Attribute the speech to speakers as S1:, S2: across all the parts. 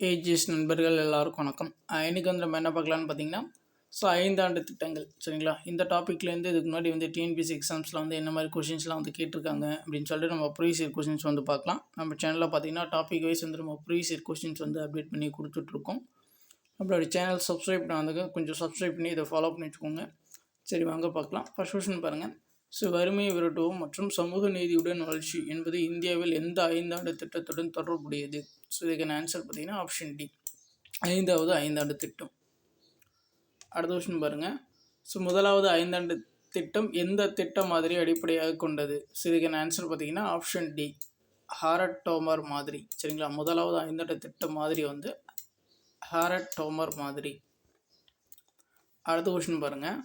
S1: AGS நண்பர்கள் எல்லாருக்கும் வணக்கம். இன்றைக்கி வந்து நம்ம என்ன பார்க்கலான்னு பார்த்தீங்கன்னா ஸோ ஐந்தாண்டு திட்டங்கள் சரிங்களா? இந்த டாப்பிக்லேருந்து இதுக்கு முன்னாடி வந்து டிஎன்பிசி எக்ஸாம்ஸில் வந்து என்ன மாதிரி கொஷின்ஸ்லாம் வந்து கேட்டிருக்காங்க அப்படின்னு சொல்லிட்டு நம்ம ப்ரீவியஸ் இயர் கொஷின்ஸ் வந்து பார்க்கலாம். நம்ம சேனலில் பார்த்தீங்கன்னா டாபிக் வைஸ் வந்து நம்ம ப்ரீவியஸ் இயர் கொஷின்ஸ் வந்து அப்டேட் பண்ணி கொடுத்துட்ருக்கோம். நம்மளோட சேனல் சப்ஸ்கிரைப் பண்ணாதவங்க கொஞ்சம் சப்ஸ்கிரைப் பண்ணி இதை ஃபாலோ பண்ணி வச்சுக்கோங்க. சரி வாங்க பார்க்கலாம். ஃபர்ஸ்ட் கொஷின் பாருங்கள் ஸோ வறுமை விரட்டுவோம் மற்றும் சமூக நீதியுடன் வளர்ச்சி என்பது இந்தியாவில் எந்த ஐந்தாண்டு திட்டத்துடன் தொடர்புடையது? ஸோ இதுக்கான ஆன்சர் பார்த்தீங்கன்னா ஆப்ஷன் டி ஐந்தாவது ஐந்தாண்டு திட்டம். அடுத்த கொஷின் பாருங்கள் ஸோ முதலாவது ஐந்தாண்டு திட்டம் எந்த திட்டம் மாதிரி அடிப்படையாக கொண்டது? ஸோ இதுக்கான ஆன்சர் பார்த்தீங்கன்னா ஆப்ஷன் டி ஹாரட் டோமர் மாதிரி. சரிங்களா? முதலாவது ஐந்தாண்டு திட்டம் மாதிரி வந்து ஹாரட் டோமர் மாதிரி. அடுத்த கொஷின் பாருங்கள்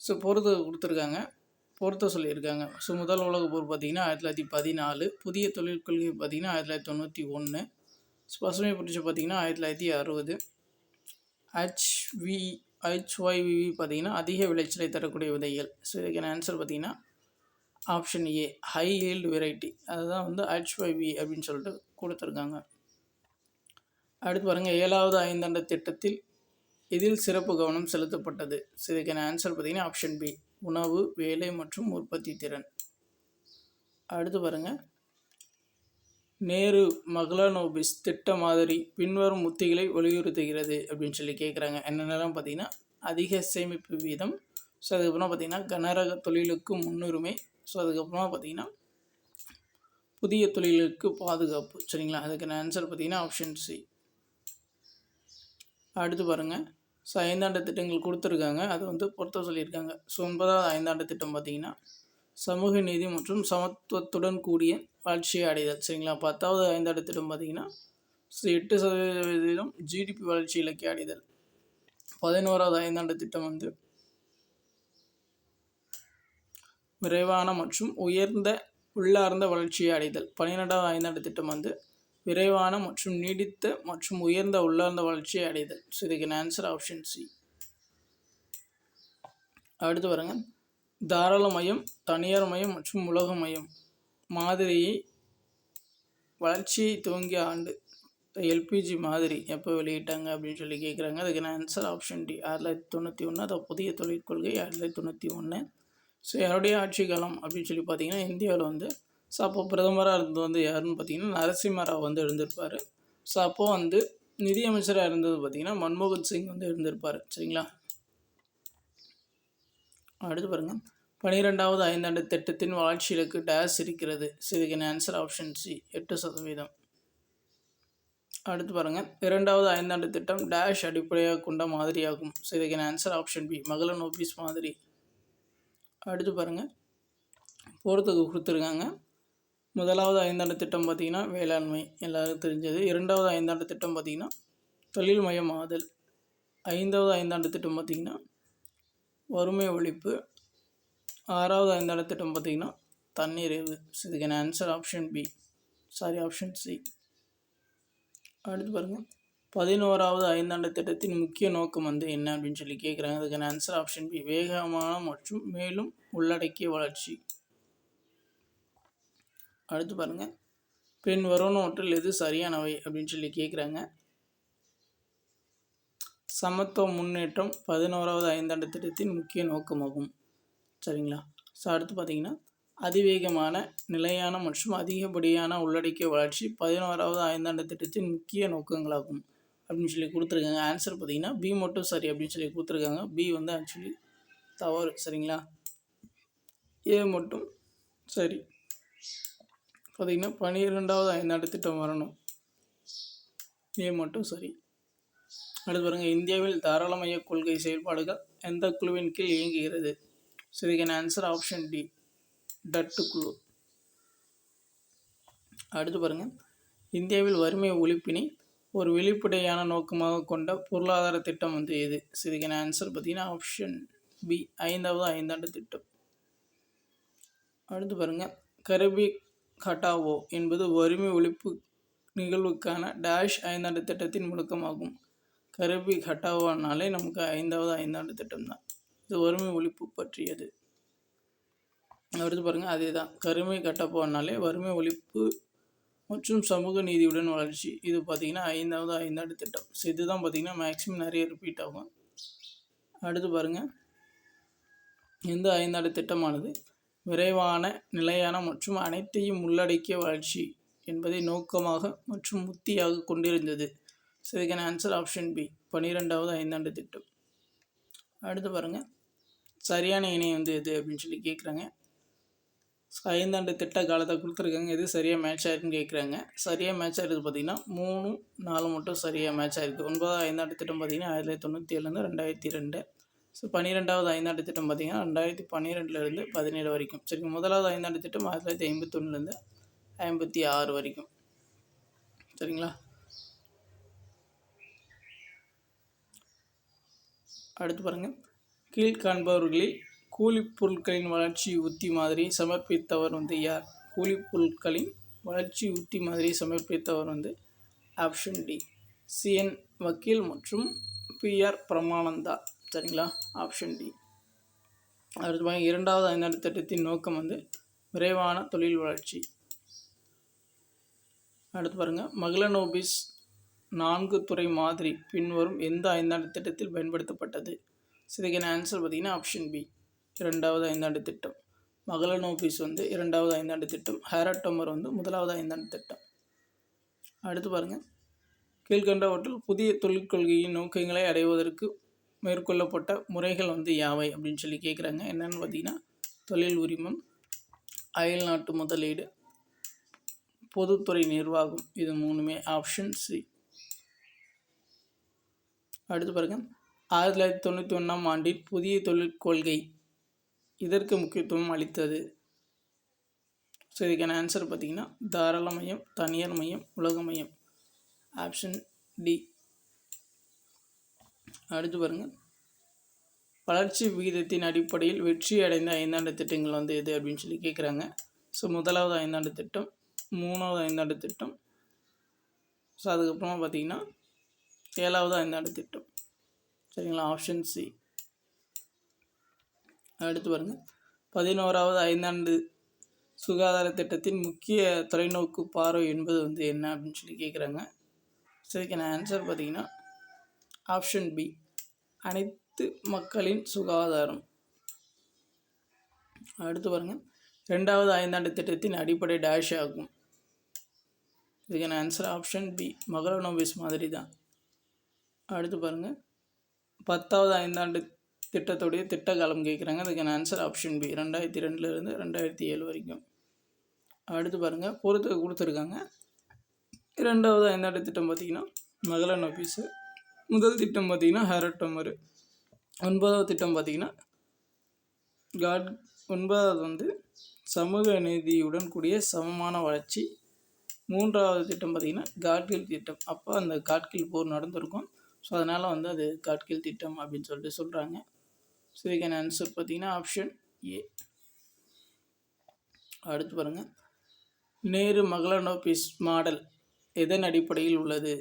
S1: ஸோ பொறுத்த கொடுத்துருக்காங்க. பொறுத்த சொல்லியிருக்காங்க. ஸோ முதல் உலக போர் பார்த்தீங்கன்னா ஆயிரத்தி தொள்ளாயிரத்தி பதினாலு. புதிய தொழில் கொள்கை பார்த்தீங்கன்னா ஆயிரத்தி தொள்ளாயிரத்தி தொண்ணூற்றி ஒன்று பசுமை புரட்சி பார்த்தீங்கன்னா ஆயிரத்தி தொள்ளாயிரத்தி அறுபது. ஹச்வி ஹெச்ஒய்விவி பார்த்தீங்கன்னா அதிக விளைச்சலை தரக்கூடிய விதைகள். ஸோ இதுக்கான ஆன்சர் பார்த்தீங்கன்னா option A high yield variety அதுதான் வந்து ஹெச்ஒய்வி அப்படின்னு சொல்லிட்டு கொடுத்துருக்காங்க. அடுத்து பாருங்கள் ஏழாவது ஐந்தாண்டு திட்டத்தில் இதில் சிறப்பு கவனம் செலுத்தப்பட்டது? ஸோ இதுக்கான ஆன்சர் பார்த்திங்கன்னா ஆப்ஷன் பி உணவு வேலை மற்றும் உற்பத்தி திறன். அடுத்து பாருங்கள் நேரு மகளனோபிஸ் திட்ட மாதிரி பின்வரும் உத்திகளை வலியுறுத்துகிறது அப்படின்னு சொல்லி கேட்குறாங்க என்னென்னலாம் பார்த்தீங்கன்னா அதிக சேமிப்பு வீதம். ஸோ அதுக்கப்புறம் பார்த்தீங்கன்னா கனரக தொழிலுக்கு முன்னுரிமை. ஸோ அதுக்கப்புறமா பார்த்தீங்கன்னா புதிய தொழிலுக்கு பாதுகாப்பு. சரிங்களா? அதுக்கான ஆன்சர் பார்த்தீங்கன்னா ஆப்ஷன் சி அடுத்து பாருங்கள் ஸோ ஐந்தாண்டு திட்டங்கள் கொடுத்துருக்காங்க. அதை வந்து பொறுத்த சொல்லியிருக்காங்க. ஸோ ஒன்பதாவது ஐந்தாண்டு திட்டம் பார்த்தீங்கன்னா சமூக நீதி மற்றும் சமத்துவத்துடன் கூடிய வளர்ச்சியை அடைதல். சரிங்களா? பத்தாவது ஐந்தாண்டு திட்டம் பார்த்தீங்கன்னா எட்டு சதவீதம் ஜிடிபி வளர்ச்சி இலக்கை அடைதல். பதினோராவது ஐந்தாண்டு திட்டம் வந்து விரைவான மற்றும் உயர்ந்த உள்ளார்ந்த வளர்ச்சியை அடைதல். பன்னிரெண்டாவது ஐந்தாண்டு திட்டம் வந்து விரைவான மற்றும் நீடித்த மற்றும் உயர்ந்த உள்ளார்ந்த வளர்ச்சியை அடைதல். ஸோ இதுக்கு ஆன்சர் ஆப்ஷன் சி அடுத்து பாருங்கள் தாராளமயம் தனியார் மயம் மற்றும் உலக மயம் மாதிரியை வளர்ச்சியை துவங்கிய ஆண்டு எல்பிஜி மாதிரி எப்போ வெளியிட்டாங்க அப்படின்னு சொல்லி கேட்குறாங்க அதுக்கு ஆன்சர் ஆப்ஷன் டி ஆயிரத்தி தொள்ளாயிரத்தி தொண்ணூற்றி ஒன்று அதை புதிய தொழிற்கொள்கை ஆயிரத்தி தொள்ளாயிரத்தி தொண்ணூற்றி ஒன்று ஸோ யாருடைய ஆட்சி காலம் அப்படின்னு சொல்லி பார்த்தீங்கன்னா இந்தியாவில் வந்து ஸோ அப்போ பிரதமராக இருந்தது வந்து யாருன்னு பார்த்தீங்கன்னா நரசிம்மராவ் வந்து இருந்திருப்பார். ஸோ அப்போது வந்து நிதியமைச்சராக இருந்தது பார்த்தீங்கன்னா மன்மோகன் சிங் வந்து இருந்திருப்பார். சரிங்களா? அடுத்து பாருங்கள் பனிரெண்டாவது ஐந்தாண்டு திட்டத்தின் வளர்ச்சி இலக்கு டேஸ் இருக்கிறது. சிறுகின் ஆன்சர் ஆப்ஷன் சி எட்டு சதவீதம். அடுத்து பாருங்கள் இரண்டாவது ஐந்தாண்டு திட்டம் டேஷ் அடிப்படையாக கொண்ட மாதிரியாகும். சிறுகின் ஆன்சர் ஆப்ஷன் பி மகளன் ஆஃபீஸ் மாதிரி. அடுத்து பாருங்கள் போகிறதுக்கு கொடுத்துருக்காங்க. முதலாவது ஐந்தாண்டு திட்டம் பார்த்திங்கன்னா வேளாண்மை. எல்லாருக்கும் தெரிஞ்சது. இரண்டாவது ஐந்தாண்டு திட்டம் பார்த்திங்கன்னா தொழில் மயமாதல் ஐந்தாவது ஐந்தாண்டு திட்டம் பார்த்திங்கன்னா வறுமை ஒழிப்பு. ஆறாவது ஐந்தாண்டு திட்டம் பார்த்திங்கன்னா தண்ணீர் இதுக்கான answer option B sorry option C அடுத்து பாருங்கள் பதினோராவது ஐந்தாண்டு திட்டத்தின் முக்கிய நோக்கம் வந்து என்ன அப்படின்னு சொல்லி கேட்குறாங்க அதுக்கான ஆன்சர் ஆப்ஷன் பி வேகமான மற்றும் மேலும் உள்ளடக்கிய வளர்ச்சி. அடுத்து பாருங்கள் பின் வருவனவற்றில் எது சரியானவை அப்படின்னு சொல்லி கேட்குறாங்க சமத்துவ முன்னேற்றம் பதினோராவது ஐந்தாண்டு திட்டத்தின் முக்கிய நோக்கமாகும். சரிங்களா? ஸோ அடுத்து பார்த்தீங்கன்னா அதிவேகமான நிலையான மற்றும் அதிகப்படியான உள்ளடக்கிய வளர்ச்சி பதினோராவது ஐந்தாண்டு திட்டத்தின் முக்கிய நோக்கங்களாகும். அப்படின்னு சொல்லி கொடுத்துருக்காங்க. ஆன்சர் பார்த்தீங்கன்னா பி மட்டும் சரி அப்படின்னு சொல்லி கொடுத்துருக்காங்க. பி வந்து ஆக்சுவலி தவறு. சரிங்களா? ஏ மட்டும் சரி. பார்த்தீங்கன்னா பன்னிரெண்டாவது ஐந்தாண்டு திட்டம் வரணும். ஏ மட்டும் சரி. அடுத்து பாருங்கள் இந்தியாவில் தாராளமய கொள்கை செயல்பாடுகள் எந்த குழுவின் கீழ் இயங்குகிறது? ஸோ இதுக்கான ஆன்சர் ஆப்ஷன் டி டட்டு குழு. அடுத்து பாருங்கள் இந்தியாவில் வறுமை ஒழிப்பினை ஒரு வெளிப்படையான நோக்கமாக கொண்ட பொருளாதார திட்டம் வந்து எது? ஸோ இதுக்கான ஆன்சர் பார்த்திங்கன்னா ஆப்ஷன் பி ஐந்தாவது ஐந்தாண்டு திட்டம். அடுத்து பாருங்கள் கரபி கட்டாவோ என்பது வறுமை ஒழிப்பு நிகழ்வுக்கான டேஷ் ஐந்தாண்டு திட்டத்தின் முழக்கமாகும் கருவி கட்டாவானாலே நமக்கு ஐந்தாவது ஐந்தாண்டு திட்டம் தான் இது வறுமை ஒழிப்பு பற்றியது. அடுத்து பாருங்கள் அதே தான் கருமை கட்டப்போனாலே வறுமை ஒழிப்பு மற்றும் சமூக நீதியுடன் வளர்ச்சி. இது பார்த்திங்கன்னா ஐந்தாவது ஐந்தாண்டு திட்டம். ஸோ இதுதான் பார்த்திங்கன்னா மேக்ஸிமம் நிறைய ரிப்பீட் ஆகும். அடுத்து பாருங்கள் இந்த ஐந்தாண்டு திட்டமானது விரைவான நிலையான மற்றும் அனைத்தையும் உள்ளடக்கிய வளர்ச்சி என்பதை நோக்கமாக மற்றும் முத்தியாக கொண்டிருந்தது. ஸோ இதுக்கான ஆன்சர் ஆப்ஷன் பி பன்னிரெண்டாவது ஐந்தாண்டு திட்டம். அடுத்து பாருங்கள் சரியான இணை வந்து எது அப்படின்னு சொல்லி கேட்குறாங்க ஸோ ஐந்தாண்டு திட்ட காலத்தை கொடுத்துருக்காங்க. எது சரியாக மேட்ச் ஆயிருக்குன்னு கேட்குறாங்க சரியாக மேட்ச் ஆகிருக்கு பார்த்திங்கன்னா மூணு நாலு மட்டும் சரியாக மேட்ச் ஆகிருக்கு ஒன்பதாவது ஐந்தாண்டு திட்டம் பார்த்திங்கன்னா ஆயிரத்தி தொள்ளாயிரத்தி தொண்ணூற்றி ஏழுலேருந்து ரெண்டாயிரத்தி ரெண்டு. ஸோ பன்னிரெண்டாவது ஐந்தாண்டு திட்டம் பார்த்திங்கன்னா ரெண்டாயிரத்தி பன்னிரெண்டுலேருந்து பதினேழு வரைக்கும். சரிங்க. முதலாவது ஐந்தாண்டு திட்டம் ஆயிரத்தி தொள்ளாயிரத்தி ஐம்பத்தொன்னுலேருந்து ஐம்பத்தி ஆறு வரைக்கும். சரிங்களா? அடுத்து பாருங்கள் கீழ்காண்பவர்களில் கூலி பொருட்களின் வளர்ச்சி உத்தி மாதிரி சமர்ப்பித்தவர் வந்து யார்? கூலி பொருட்களின் வளர்ச்சி உத்தி மாதிரி சமர்ப்பித்தவர் வந்து ஆப்ஷன் டி. சிஎன் வக்கீல் மற்றும் பிஆர் பிரமானந்தா சரிங்களா? Option D. அடுத்து பாருங்கள் இரண்டாவது ஐந்தாண்டு திட்டத்தின் நோக்கம் வந்து விரைவான தொழில் வளர்ச்சி. அடுத்து பாருங்கள் மகளனோபிஸ் நான்கு துறை மாதிரி பின்வரும் எந்த ஐந்தாண்டு திட்டத்தில் பயன்படுத்தப்பட்டது? இதுக்கான ஆன்சர் பார்த்திங்கன்னா ஆப்ஷன் பி இரண்டாவது ஐந்தாண்டு திட்டம். மகளன் ஆஃபீஸ் வந்து இரண்டாவது ஐந்தாண்டு திட்டம். ஹேரட்டோமர் வந்து முதலாவது ஐந்தாண்டு திட்டம். அடுத்து பாருங்கள் கீழ்கண்டவற்றில் புதிய தொழிற்கொள்கையின் நோக்கங்களை அடைவதற்கு மேற்கொள்ளப்பட்ட முறைகள் வந்து யாவை அப்படின்னு சொல்லி கேட்குறாங்க என்னென்னு பார்த்தீங்கன்னா தொழில் உரிமம் அயல் நாட்டு முதலீடு பொதுத்துறை நிர்வாகம் இது மூணுமே ஆப்ஷன் சி அடுத்து பாருங்கள் ஆயிரத்தி தொள்ளாயிரத்தி தொண்ணூற்றி ஒன்றாம் ஆண்டில் புதிய தொழிற்கொள்கை இதற்கு முக்கியத்துவம் அளித்தது. ஸோ இதுக்கான ஆன்சர் பார்த்திங்கன்னா தாராள மையம் தனியார் மையம் உலக மையம். ஆப்ஷன் டி அடுத்து பாருங்கள் வளர்ச்சி விகிதத்தின் அடிப்படையில் வெற்றி அடைந்த ஐந்தாண்டு திட்டங்கள் வந்து எது அப்படின்னு சொல்லி கேட்குறாங்க ஸோ முதலாவது ஐந்தாண்டு திட்டம் மூணாவது ஐந்தாண்டு திட்டம். ஸோ அதுக்கப்புறமா பார்த்திங்கன்னா ஏழாவது ஐந்தாண்டு திட்டம். சரிங்களா? ஆப்ஷன் சி அடுத்து பாருங்கள் பதினோராவது ஐந்தாண்டு சுகாதார திட்டத்தின் முக்கிய தொலைநோக்கு பார்வை என்பது வந்து என்ன அப்படின்னு சொல்லி கேட்குறாங்க சரிக்கான ஆன்சர் பார்த்தீங்கன்னா ஆப்ஷன் பி அனைத்து மக்களின் சுகாதாரம். அடுத்து பாருங்கள் ரெண்டாவது ஐந்தாண்டு திட்டத்தின் அடிப்படை டேஷ் ஆகும். இதுக்கான ஆன்சர் ஆப்ஷன் பி மகளோனோபிஸ் மாதிரி தான் அடுத்து பாருங்கள் பத்தாவது ஐந்தாண்டு திட்டத்துடைய திட்ட காலம் கேட்குறாங்க அதுக்கான ஆன்சர் ஆப்ஷன் பி ரெண்டாயிரத்தி ரெண்டுலேருந்து ரெண்டாயிரத்தி ஏழு வரைக்கும். அடுத்து பாருங்கள் பொறுத்து கொடுத்துருக்காங்க. இரண்டாவது ஐந்தாண்டு திட்டம் பார்த்திங்கன்னா மகளன் ஆஃபீஸு முதல் திட்டம் பார்த்திங்கன்னா ஹேரட்டோமரு ஒன்பதாவது திட்டம் பார்த்திங்கன்னா காட் ஒன்பதாவது வந்து சமூக நீதியுடன் கூடிய சமமான வளர்ச்சி. மூன்றாவது திட்டம் பார்த்திங்கன்னா காட்கில் திட்டம். அப்போ அந்த காட்கில் போர் நடந்திருக்கும். ஸோ அதனால் வந்து அது காட்கில் திட்டம் அப்படின்னு சொல்லிட்டு சொல்கிறாங்க ஸோ இதுக்கான ஆன்சர் பார்த்தீங்கன்னா ஆப்ஷன் ஏ அடுத்து பாருங்கள் நேரு மகளனோபிஸ் மாடல் எதன் அடிப்படையில் உள்ளது?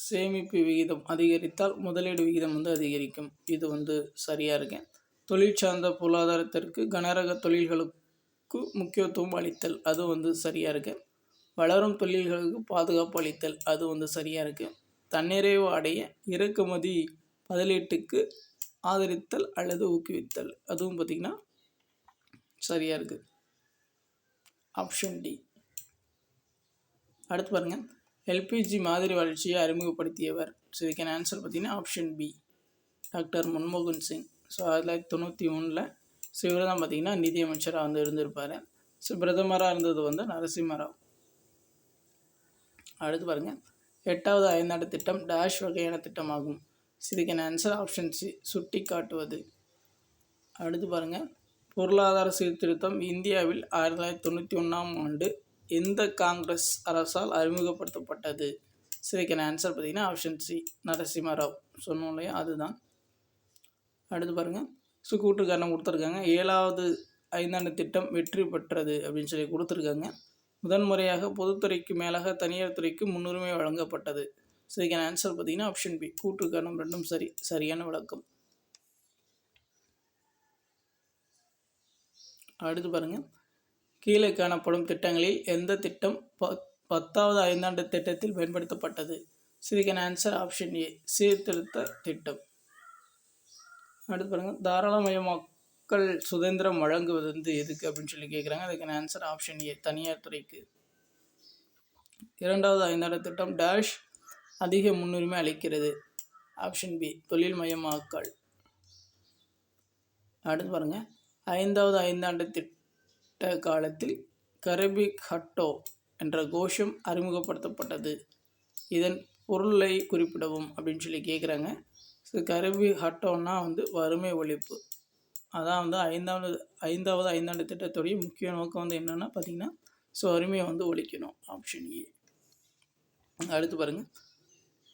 S1: சேமிப்பு விகிதம் அதிகரித்தால் முதலீடு விகிதம் வந்து அதிகரிக்கும். இது வந்து சரியாக இருக்கேன். தொழில் சார்ந்த பொருளாதாரத்திற்கு கனரக தொழில்களுக்கு முக்கியத்துவம் அளித்தல் அது வந்து சரியாக இருக்கேன். வளரும் தொழில்களுக்கு பாதுகாப்பு அளித்தல். அது வந்து சரியாக இருக்குது தன்னிறைவு அடைய இறக்குமதி பதிலீட்டுக்கு ஆதரித்தல் அல்லது ஊக்குவித்தல். அதுவும் பார்த்திங்கன்னா சரியாக இருக்குது ஆப்ஷன் டி அடுத்து பாருங்கள் எல்பிஜி மாதிரி வளர்ச்சியை அறிமுகப்படுத்தியவர். ஸோ இதுக்கான ஆன்சர் பார்த்திங்கன்னா ஆப்ஷன் பி டாக்டர் மன்மோகன் சிங். ஸோ ஆயிரத்தி தொள்ளாயிரத்தி தொண்ணூற்றி ஒன்றில் ஸோ இவர் தான் பார்த்திங்கன்னா நிதியமைச்சராக வந்து இருந்திருப்பார். ஸோ பிரதமராக இருந்தது வந்து நரசிம்மராவ். அடுத்து பாருங்கள் எட்டாவது ஐந்தாண்டு திட்டம் டேஷ் வகையான திட்டமாகும். இதுக்கான ஆன்சர் ஆப்ஷன் சி சுட்டி காட்டுவது அடுத்து பாருங்கள் பொருளாதார சீர்திருத்தம் இந்தியாவில் ஆயிரத்தி தொள்ளாயிரத்தி தொண்ணூற்றி ஒன்றாம் ஆண்டு எந்த காங்கிரஸ் அரசால் அறிமுகப்படுத்தப்பட்டது? இதுக்கான ஆன்சர் பார்த்திங்கன்னா ஆப்ஷன் சி நரசிம்மராவ். சொன்னோம் இல்லையா? அதுதான். அடுத்து பாருங்கள் ஸோ கூட்டுக்காரணம் கொடுத்துருக்காங்க. ஏழாவது ஐந்தாண்டு திட்டம் வெற்றி பெற்றது அப்படின்னு சொல்லி கொடுத்துருக்காங்க. முதன்முறையாக பொதுத்துறைக்கு மேலாக தனியார் துறைக்கு முன்னுரிமை வழங்கப்பட்டது. ஸோ இதுக்கான ஆன்சர் பார்த்தீங்கன்னா ஆப்ஷன் பி கூட்டு காரணம் ரெண்டும் சரி சரியான விளக்கம். அடுத்து பாருங்கள் கீழே காணப்படும் திட்டங்களில் எந்த திட்டம் ப பத்தாவது ஐந்தாண்டு திட்டத்தில் பயன்படுத்தப்பட்டது? ஸோ இதுக்கான ஆன்சர் ஆப்ஷன் ஏ சீர்திருத்த திட்டம். அடுத்து பாருங்கள் மக்கள் சுதந்திரம் வழங்குவது வந்து எதுக்கு அப்படின்னு சொல்லி கேட்குறாங்க அதுக்கான ஆன்சர் ஆப்ஷன் ஏ தனியார் துறைக்கு. இரண்டாவது ஐந்தாண்டு திட்டம் டேஷ் அதிக முன்னுரிமை அளிக்கிறது. ஆப்ஷன் பி தொழில் மயமாக்கல். அடுத்து பாருங்கள் ஐந்தாவது ஐந்தாண்டு திட்ட காலத்தில் கரபிக் ஹட்டோ என்ற கோஷம் அறிமுகப்படுத்தப்பட்டது. இதன் பொருளை குறிப்பிடவும் அப்படின்னு சொல்லி கேட்குறாங்க ஸோ கரபி ஹட்டோன்னா வந்து வறுமை ஒழிப்பு. அதான் வந்து ஐந்தாவது ஐந்தாவது ஐந்தாண்டு திட்டத்துடைய முக்கிய நோக்கம் வந்து என்னென்னா பார்த்தீங்கன்னா ஸோ வறுமையை வந்து ஒழிக்கணும் ஆப்ஷன் ஏ அடுத்து பாருங்கள்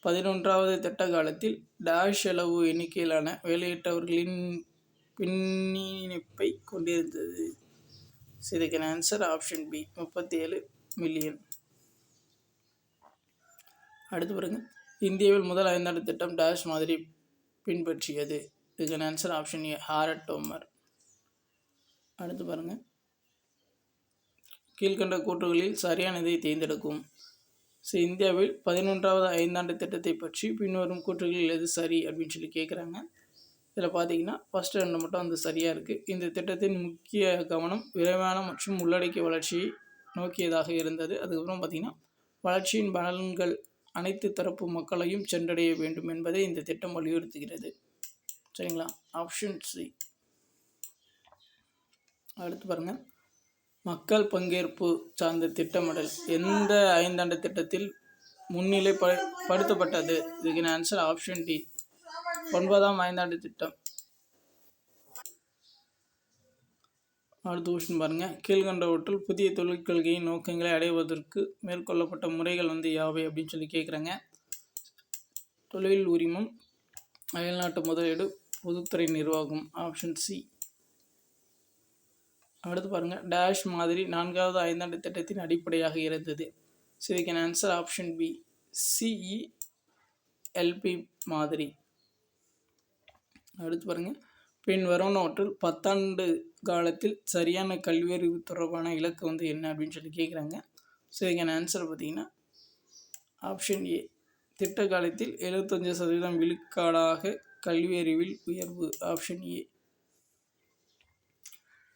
S1: பதினொன்றாவது திட்ட காலத்தில் டேஷ் அளவு எண்ணிக்கையிலான வேலையிட்டவர்களின் பின்னிணைப்பை கொண்டிருந்தது. ஸோ இதுக்கான ஆன்சர் ஆப்ஷன் பி முப்பத்தி ஏழு மில்லியன் அடுத்து பாருங்கள் இந்தியாவில் முதல் ஐந்தாண்டு திட்டம் டேஷ் மாதிரி பின்பற்றியது. இதுக்கான answer option A Harrod Domar அடுத்து பாருங்க. கீழ்கண்ட கூற்றுகளில் சரியானதை தேர்ந்தெடுக்கும். ஸோ இந்தியாவில் பதினொன்றாவது ஐந்தாண்டு திட்டத்தை பற்றி பின்வரும் கூற்றுகளில் எது சரி அப்படின்னு சொல்லி கேட்குறாங்க இதில் பார்த்தீங்கன்னா ஃபஸ்ட்டு ரெண்டு மட்டும் வந்து சரியாக இருக்குது இந்த திட்டத்தின் முக்கிய கவனம் விரைவான மற்றும் உள்ளடக்கிய வளர்ச்சியை நோக்கியதாக இருந்தது. அதுக்கப்புறம் பார்த்திங்கன்னா வளர்ச்சியின் பலன்கள் அனைத்து தரப்பு மக்களையும் சென்றடைய வேண்டும் என்பதை இந்த திட்டம் வலியுறுத்துகிறது. சரிங்களா? ஆப்ஷன் சி அடுத்து பாருங்கள் மக்கள் பங்கேற்பு சார்ந்த திட்டமிடல். எந்த ஐந்தாண்டு திட்டத்தில் முன்னிலை ப படுத்தப்பட்டது? இதுக்கு ஆன்சர் ஆப்ஷன் டி ஒன்பதாம் ஐந்தாண்டு திட்டம். அடுத்த கொஸ்டின் பாருங்கள் கீழ்கண்டவற்றில் புதிய தொழில் கொள்கையின் நோக்கங்களை அடைவதற்கு மேற்கொள்ளப்பட்ட முறைகள் வந்து யாவை அப்படின்னு சொல்லி கேட்குறாங்க தொழில் உரிமம் அயல்நாட்டு முதலீடு பொதுத்துறை நிர்வாகம் ஆப்ஷன் சி அடுத்து பாருங்கள் டேஷ் மாதிரி நான்காவது ஐந்தாண்டு திட்டத்தின் அடிப்படையாக இருந்தது. ஸோ இதுக்கான ஆன்சர் ஆப்ஷன் பி சிஇ எல்பி மாதிரி. அடுத்து பாருங்கள் பின் வருவனவற்றில் பத்தாண்டு காலத்தில் சரியான கல்வியறிவு தொடர்பான இலக்கு வந்து என்ன அப்படின்னு சொல்லி கேட்குறாங்க ஸோ இதுக்கான ஆன்சர் பார்த்தீங்கன்னா ஆப்ஷன் ஏ திட்ட காலத்தில் எழுபத்தஞ்சு சதவீதம் விழுக்காடாக கல்வியறிவில் உயர்வு ஆப்ஷன் ஏ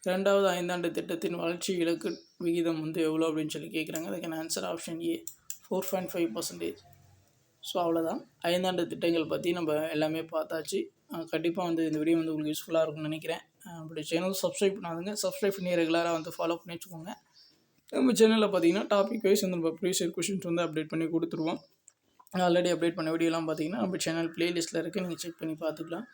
S1: இரண்டாவது ஐந்தாண்டு திட்டத்தின் வளர்ச்சி இலக்கு விகிதம் வந்து எவ்வளோ அப்படின்னு சொல்லி கேட்குறாங்க அதுக்கான answer option A four point five percentage so அவ்வளோதான் ஐந்தாண்டு திட்டங்கள் பற்றி நம்ம எல்லாமே பார்த்தாச்சு. கண்டிப்பாக வந்து இந்த வீடியோ வந்து உங்களுக்கு யூஸ்ஃபுல்லாக இருக்கும்னு நினைக்கிறேன். அப்படி சேனல் சப்ஸ்கிரைப் பண்ணாதுங்க. சப்ஸ்கிரைப் பண்ணி ரெகுலராக வந்து ஃபாலோ பண்ணி வச்சுக்கோங்க. நம்ம சேனலில் பார்த்தீங்கன்னா டாபிக் வைஸ் வந்து நம்ம ப்ரீவியஸ் கொஷின்ஸ் வந்து அப்டேட் பண்ணி கொடுத்துருவோம். ஆல்ரெடி அப்டேட் பண்ண வீடியோலாம் பார்த்தீங்கன்னா நம்ம சேனல் ப்ளேலிஸ்ட்டில் இருக்குது நீங்கள் செக் பண்ணி பார்த்துக்கலாம்.